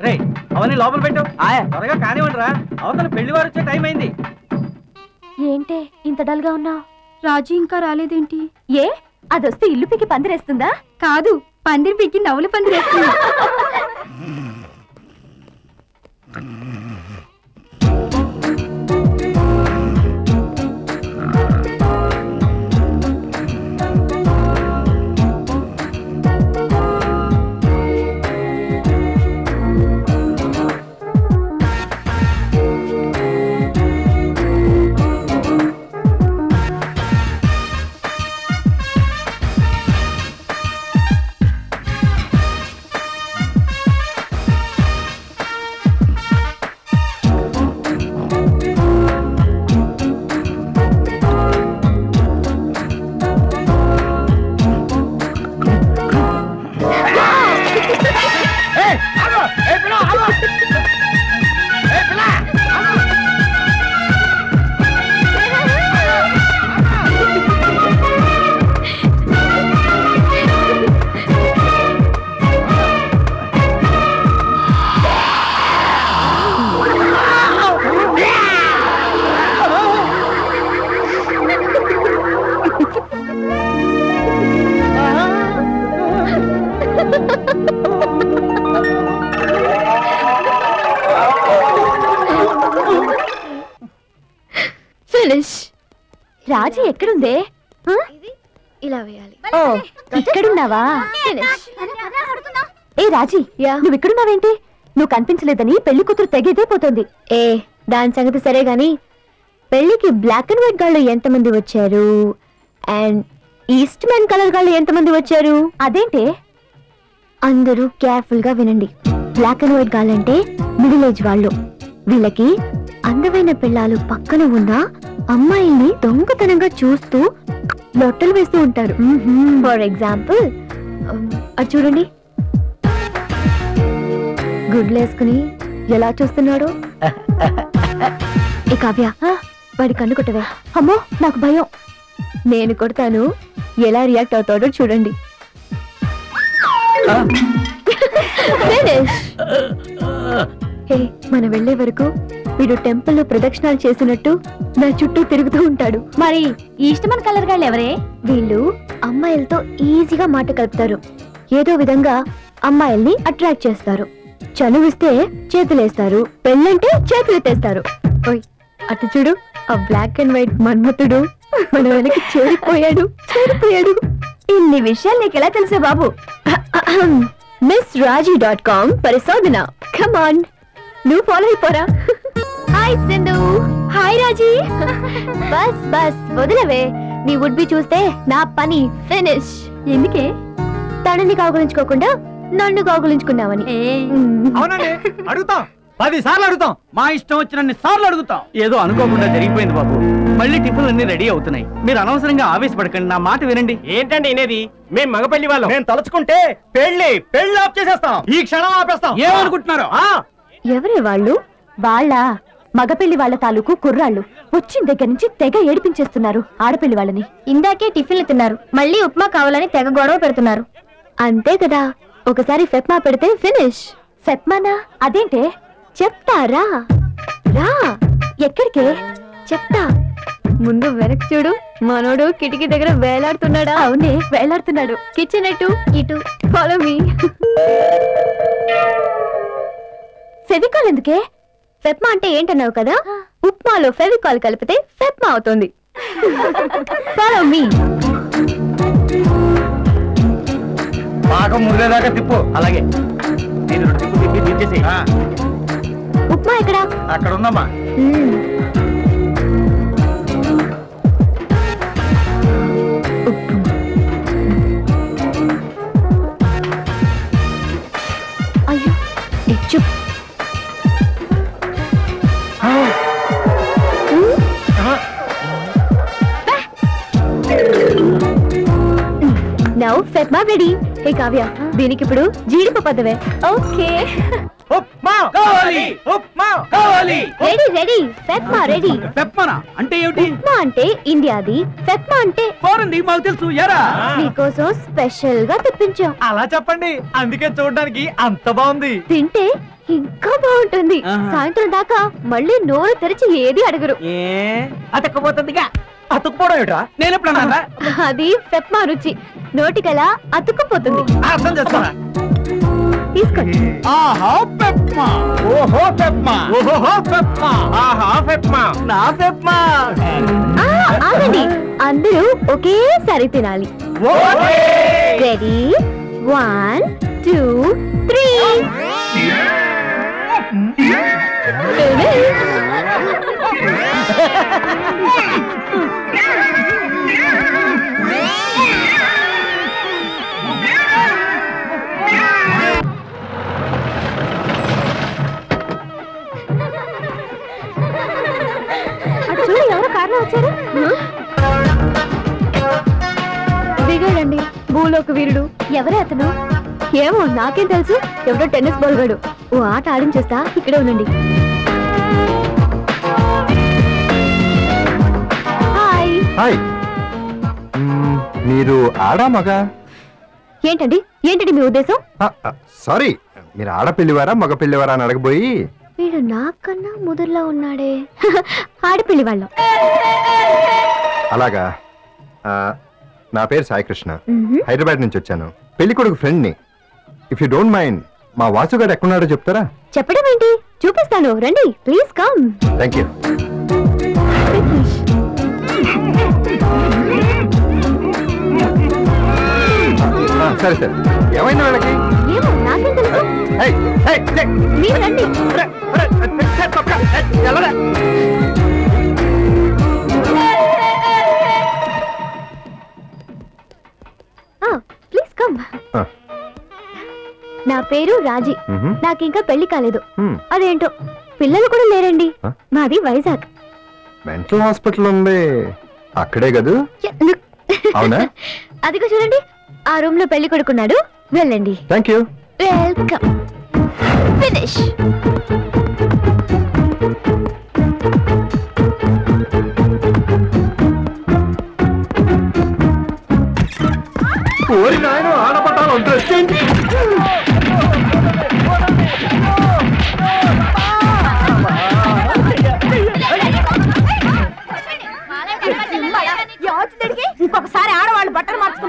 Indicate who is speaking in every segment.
Speaker 1: రే అవన్నీ లోపల పెట్టు. త్వరగా కానివ్వండి రా అవతల పెళ్ళి వారు వచ్చే టైం అయింది.
Speaker 2: ఏంటే ఇంత డల్గా ఉన్నావు? రాజు ఇంకా రాలేదేంటి? ఏ? అదొస్తే ఇల్లు పికి పందిరేస్తుందా? కాదు పందిరి పికి నవ్వులు పందిరేస్తుంది. రాజీ ఎక్కడుందే?
Speaker 3: ఇలా వేయాలి.
Speaker 2: ఓ ఇక్కడున్నావా? ఏ రాజీ
Speaker 3: యా.
Speaker 2: నువ్వు ఇక్కడున్నావేంటి నువ్వు కనిపించలేదని పెళ్ళి కూతురు తెగేదే పోతుంది.
Speaker 3: ఏ దాని సంగతి సరే గాని పెళ్ళికి బ్లాక్ అండ్ వైట్ గాళ్ళు ఎంతమంది వచ్చారు? అండ్ ఈస్ట్ మ్యాన్ కలర్ గాళ్ళు ఎంతమంది వచ్చారు?
Speaker 2: అదేంటే?
Speaker 3: అందరూ కేర్ఫుల్గా వినండి. బ్లాక్ అండ్ వైట్ గాళ్ళంటే మిడిల్ ఏజ్ వాళ్ళు. వీళ్ళకి అందమైన పిల్లలు పక్కన ఉన్న అమ్మాయిల్ని దొంగతనంగా చూస్తూ లొట్టలు వేస్తూ ఉంటారు. ఫర్ ఎగ్జాంపుల్ అది చూడండి. గుడ్లు వేసుకుని ఎలా చూస్తున్నాడు. ఏ కావ్య వాడి కన్ను కొట్టవే.
Speaker 2: అమ్మో నాకు భయం.
Speaker 3: నేను కొడతాను. ఎలా రియాక్ట్ అవుతాడో చూడండి. మన వెళ్ళే వరకు వీడు టెంపుల్లో ప్రదక్షిణాలు చేసినట్టు నా చుట్టూ తిరుగుతూ ఉంటాడు
Speaker 2: మరి ఈస్టమన్ కలర్ గాళ్ళు ఎవరే
Speaker 3: వీళ్ళు అమ్మాయిలతో ఈజీగా మాట కలుపుతారు ఏదో విధంగా అమ్మాయిల్ని అట్రాక్ట్ చేస్తారు చనువిస్తే చేతులేస్తారు పెళ్ళంటే చేతులెత్తేస్తారు ఓయ్ అటు చూడు ఆ బ్లాక్ అండ్ వైట్ మన్మతుడు మన వెనక్కి చేరిపోయాడు చేరిపోయాడు ఇన్ని విషయాలు నీకు ఎలా తెలుసా బాబు మిస్ రాజీ డాట్ కామ్ పరిశోధన కమాన్ నువ్వు ఫాలో అయిపోరా హాయ్ సింధు హాయ్ రాజీ బస్ బస్ వదిలేవే. నీ వుడ్ బి చూస్తే నా పని ఫినిష్
Speaker 2: ఎందుకే?
Speaker 3: తనని కాగులించుకోకుండా నన్ను కాగులించుకున్నావని. మ్మ్.
Speaker 1: అవునండి అడుగుతాం. పది సార్లు అడుగుతాం. మా ఇష్టం వచ్చినన్ని సార్లు అడుగుతాం. ఏదో అనుకోకుండా జరిగిపోయింది బాబు. మళ్ళీ టిఫిన్ అన్ని రెడీ అవుతున్నాయి. మీరు అనవసరంగా ఆవేశపడకండి నా మాట వినండి.
Speaker 4: ఏంటండి వినేది మేం మగపల్లి వాళ్ళం.
Speaker 1: నేను తలుచుకుంటే పెళ్ళి పెళ్ళి ఆఫ్ చేసేస్తాం. ఈ క్షణం ఆపేస్తాం. ఏమనుకుంటున్నారు?
Speaker 3: ఎవరే వాళ్ళు?
Speaker 2: వాళ్ళ? మగపెళ్ళి వాళ్ళ తాలూకు కుర్రాళ్ళు వచ్చిన దగ్గర నుంచి తెగ ఏడిపించేస్తున్నారు ఆడపెళ్ళి వాళ్ళని.
Speaker 3: ఇందాకే టిఫిన్లు తిన్నారు. మళ్ళీ ఉప్మా కావాలని తెగ గొడవ పెడుతున్నారు. అంతే కదా. ఒకసారి ఫెప్మా పెడితే ఫినిష్.
Speaker 2: ఫెప్మానా? అదేంటే?
Speaker 3: చెప్తారా రా.
Speaker 2: ఎక్కడికే?
Speaker 3: చెప్తా. ముందు వెనక్కి చూడు. మనోడు కిటికీ దగ్గర వేలాడుతున్నాడా?
Speaker 2: అవునే వేలాడుతున్నాడు.
Speaker 3: కిచెన్ ఎటు? ఇటు. ఫాలో మీ
Speaker 2: ఫెవికాల్ ఎందుకే?
Speaker 3: ఫెప్మా అంటే ఏంటన్నావు కదా? ఉప్మాలో ఫెవికాల్ కలిపితే ఫెప్మా అవుతుంది. ఫాలో మీ
Speaker 1: బాగా మురిగేదాకా తిప్పు. అలాగే. నేను రెండు తిప్పు తిప్పి దించేసి
Speaker 3: ఉప్మా ఎక్కడ?
Speaker 1: అక్కడ ఉందమ్మా
Speaker 3: మ్మ్. ఉప్మా. అయ్యో నౌ ఫెప్మా రెడీ. హే కావ్య దీనికి ఇప్పుడు జీడిపప్పు పదవే ఓకే.
Speaker 1: ఉప్మా కావాలి. ఉప్మా కావాలి.
Speaker 3: Ready ready. ఫెప్మా రెడీ.
Speaker 1: పెప్పనా అంటే ఏమిటి?
Speaker 3: ఉప్మా అంటే ఇండియాది. ఫెప్మా అంటే
Speaker 1: ఫోరెన్ మాకు తెలుసు. ఎరా?
Speaker 3: నీకోసం స్పెషల్గా తెప్పించాం.
Speaker 4: అలా చెప్పండి. అందుకే చూడడానికి అంత బాగుంది.
Speaker 3: తింటే ఇంకా బాగుంటుంది. సాయంత్రం దాకా మళ్ళీ నోరు తెరిచి ఏది అడగరు.
Speaker 1: ఏ? అతకపోతుందిగా అతుక్కుపోవడం నేను ఎప్పుడు
Speaker 3: అది పెప్మా రుచి. నోటికలా అతుక్కుపోతుంది.
Speaker 1: అర్థం చేసుకోరా?
Speaker 3: తీసుకోండి.
Speaker 1: ఆహా పెప్మా. ఓహో పెప్మా. ఓహో పెప్మా.
Speaker 4: ఆహా పెప్మా.
Speaker 1: నా పెప్మా.
Speaker 3: ఆ, ఆగండి. అందరూ ఒకేసారి తినాలి. రెడీ? One two three. భూలోక వీరుడు. ఎవరే అతను? ఏమో నాకేం తెలుసు. ఎవడో టెన్నిస్ బాల్ గాడు ఓ ఆట ఆడించేస్తా ఇక్కడే ఉండండి. హాయ్.
Speaker 5: హాయ్. మ్మ్, మీరు ఆడా మగ?
Speaker 3: ఏంటండి? ఏంటండి మీ ఉద్దేశం?
Speaker 5: సారీ. మీరు ఆడపిల్లివారా మగ పిల్లివారా అని అడగబోయి?
Speaker 3: వీడు నాకన్నా ముదురులో ఉన్నాడే. ఆడపిల్లి వాళ్ళం.
Speaker 5: అలాగా. ఆ, నా పేరు సాయికృష్ణ. హైదరాబాద్ నుంచి వచ్చాను. పెళ్ళి కొడుకు ఫ్రెండ్ని. ఇఫ్ యూ డోంట్ మైండ్ మా వాసుగాడు ఎక్కడున్నాడో చెప్తారా?
Speaker 3: చెప్పడం ఏంటి? చూపిస్తాను. రండి. ప్లీజ్ కమ్
Speaker 5: థ్యాంక్ యూ సరే సరే. ఏమైంది వాళ్ళకి.
Speaker 3: మీరు రండి. నా పేరు రాజీ. నాకు ఇంకా పెళ్ళి కాలేదు. అదేంటో? పిల్లలు కూడా లేరండి? మాది వైజాగ్.
Speaker 5: మెంటల్ హాస్పిటల్ ఉంది. అక్కడే కదూ. అవునా?
Speaker 3: అదిగో చూడండి. ఆ రూమ్లో పెళ్ళి కొడుకున్నాడు. వెళ్ళండి.
Speaker 5: థ్యాంక్ యూ
Speaker 3: వెల్కమ్ ఫినిష్
Speaker 5: ఓరి నాయన ఆడపట్టాలు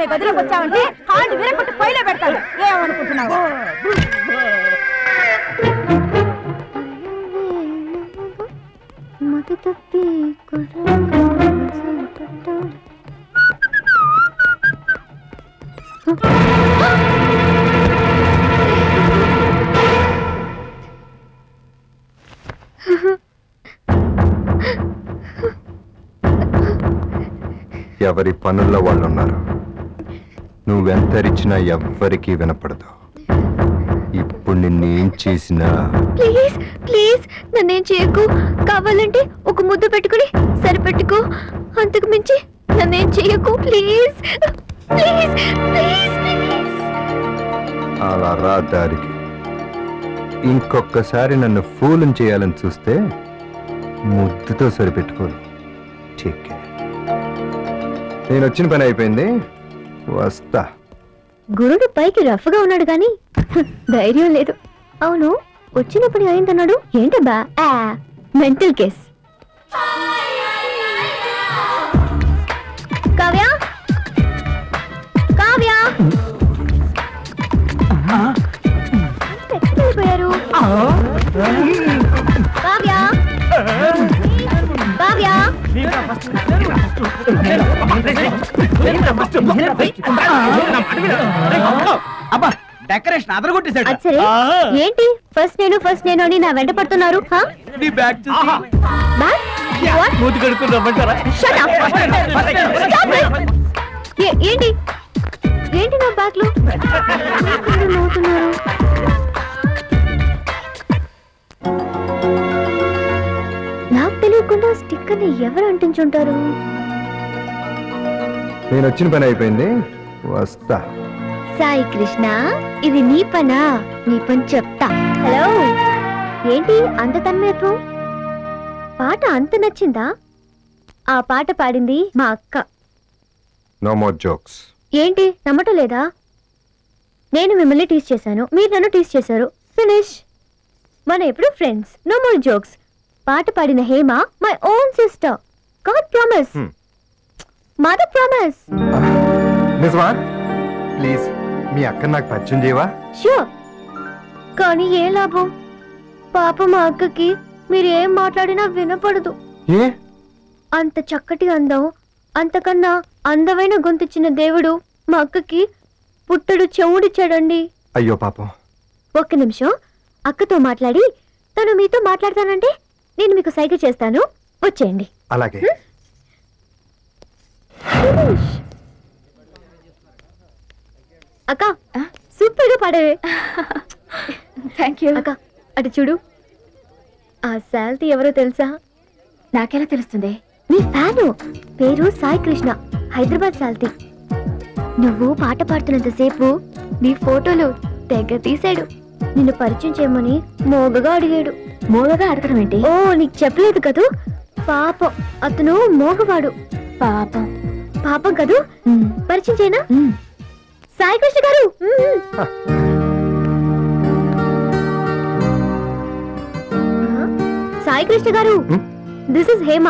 Speaker 2: నీ గదిలోకి వచ్చావంటే కాళ్ళు విరగొట్టి పైలో పెడతాను ఏమనుకుంటున్నావు?
Speaker 3: మతి తప్పి
Speaker 5: ఎవరి పనుల్లో వాళ్ళు ఉన్నారు నువ్వెంతరిచినా ఎవ్వరికీ వినపడదు. ఇప్పుడు నిన్నేం చేసినా
Speaker 3: ప్లీజ్ ప్లీజ్ నన్నేం చేయకు. కావాలంటే ఒక ముద్దు పెట్టుకుని సరిపెట్టుకో. అంతకు మించి నన్నేం చేయకు. ప్లీజ్ ప్లీజ్ ప్లీజ్
Speaker 5: అలా రా దారికి. ఇంకొకసారి నన్ను ఫూలం చేయాలని చూస్తే ముద్దుతో సరిపెట్టుకోను. నేను వచ్చిన పని అయిపోయింది. వస్తా.
Speaker 3: గురుడు పైకి రఫ్గా ఉన్నాడు గాని ధైర్యం లేదు. అవును వచ్చినప్పుడు అయిందన్నాడు. ఏంటబ్బా? ఆ మెంటల్ కేస్. కావ్య? కావ్య? ఎక్కడికి వెళ్ళిపోయారు కావ్య? కావ్య
Speaker 1: అబ్బా డెకరేషన్ అదరగొట్టేశాడు.
Speaker 3: ఏంటి? ఫస్ట్ నేను ఫస్ట్ నేను అని నా వెంట పడుతున్నారు?
Speaker 1: నీ బ్యాగ్ చూసి.
Speaker 3: బ్యాగ్?
Speaker 1: మూతి కడుక్కుని రమ్మంటారా?
Speaker 3: ఏంటి? ఏంటి నా అందరూ నవ్వుతున్నారు నాకు తెలియకుండా స్టిక్కర్ని ఎవరు అంటించుంటారు?
Speaker 5: నేను వచ్చిన పని అయిపోయింది. వస్తా.
Speaker 3: సాయి కృష్ణ ఇది నీ పనా? నీ పని చెప్తా. హలో. ఏంటి అంత తన్మయత్వం? పాట అంత నచ్చిందా? ఆ పాట పాడింది మా అక్క.
Speaker 5: నో మోర్ జోక్స్
Speaker 3: ఏంటి? నమ్మటం లేదా? నేను మిమ్మల్ని టీస్ చేశాను. మీరు నన్ను టీస్ చేశారు. ఫినిష్. మన ఎప్పుడు ఫ్రెండ్స్ నో మోర్ జోక్స్ పాట పాడిన Hema my own sister god promise. Mother promise
Speaker 5: నిజమా ప్లీజ్ మీ అక్క నాకు పరిచయం చేయవా?
Speaker 3: ష్యూర్ కానీ ఏ లాభం? పాప మా అక్కకి మీరు ఏం మాట్లాడినా వినపడదు.
Speaker 5: ఏ?
Speaker 3: అంత చక్కటి అందం అంతకన్నా అందమైన గొంతుచ్చిన దేవుడు మా అక్కకి పుట్టడు చెవుడిచ్చాడండి
Speaker 5: అయ్యో పాపం.
Speaker 3: ఒక్క నిమిషం అక్కతో మాట్లాడి తను మీతో మాట్లాడతానంటే నేను మీకు సైగ చేస్తాను. వచ్చేయండి.
Speaker 5: అలాగే.
Speaker 3: అక్క సూపర్గా పాడవే.
Speaker 2: థ్యాంక్ యూ
Speaker 3: అక్క అటు చూడు. ఆ శాల్తీ ఎవరో తెలుసా?
Speaker 2: నాకెలా తెలుస్తుంది?
Speaker 3: నీ ఫ్యాను. పేరు సాయి కృష్ణ హైదరాబాద్ శాల్తీ నువ్వు పాట పాడుతున్నంతసేపు నీ ఫోటోలు తెగ తీశాడు. నిన్ను పరిచయం చేయమని మోగగా అడిగాడు.
Speaker 2: మూలగా అడగడం ఏంటి?
Speaker 3: ఓ నీకు చెప్పలేదు కదూ? పాపం అతను మోగవాడు.
Speaker 2: పాపం.
Speaker 3: పాపం కదూ? పరిచయం చేయనా. సాయి కృష్ణ గారు. సాయి కృష్ణ గారు? This is Hema.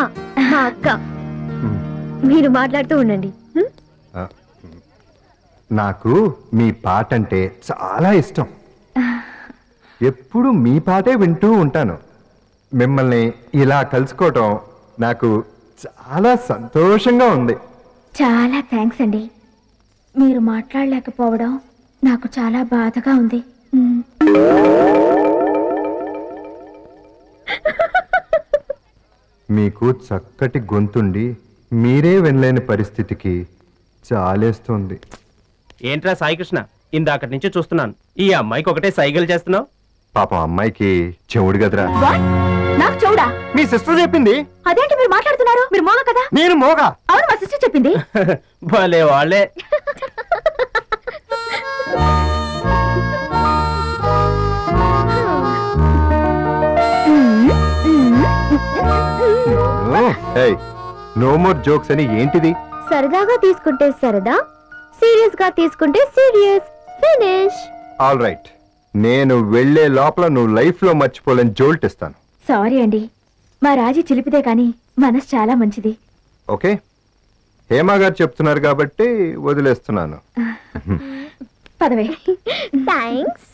Speaker 3: అక్క. మీరు మాట్లాడుతూ ఉండండి.
Speaker 5: నాకు మీ పాట అంటే చాలా ఇష్టం. ఎప్పుడు మీ పాటే వింటూ ఉంటాను. మిమ్మల్ని ఇలా కలుసుకోవటం నాకు చాలా సంతోషంగా ఉంది.
Speaker 2: చాలా థ్యాంక్స్ అండి. మీరు మాట్లాడలేకపోవడం నాకు చాలా బాధగా ఉంది. మ్,
Speaker 5: మీకు చక్కటి గొంతుండి మీరే వినలేని పరిస్థితికి చాలేస్తుంది.
Speaker 4: ఏంట్రా సాయికృష్ణ? ఇందాకటి నుంచి చూస్తున్నాను. ఈ అమ్మాయికి ఒకటే సైకిల్ చేస్తున్నావు?
Speaker 5: పాపం అమ్మాయికి చెవుడు కదరా.
Speaker 2: What? నాకు చూడా
Speaker 5: మీ సిస్టర్ చెప్పింది.
Speaker 2: అదేంటి మీరు మాట్లాడుతున్నారు? మీరు మోగ కదా?
Speaker 5: నేను మోగా.
Speaker 2: అవును మా సిస్టర్ చెప్పింది.
Speaker 4: భలే వాళ్ళే.
Speaker 5: నో మోర్ జోక్స్ అని ఏంటిది?
Speaker 3: సరదాగా తీసుకుంటే సరదా సీరియస్గా తీసుకుంటే సీరియస్. ఫినిష్
Speaker 5: ఆల్ రైట్ నేను వెళ్ళే లోపల నువ్వు లైఫ్లో మర్చిపోలేని జోల్ట్ ఇస్తాను
Speaker 2: సారీ అండి. మా రాజీ చిలిపిదే కానీ మనసు చాలా మంచిది.
Speaker 5: ఓకే. హేమ గారు చెప్తున్నారు కాబట్టి వదిలేస్తున్నాను.
Speaker 2: పదవే.
Speaker 3: థ్యాంక్స్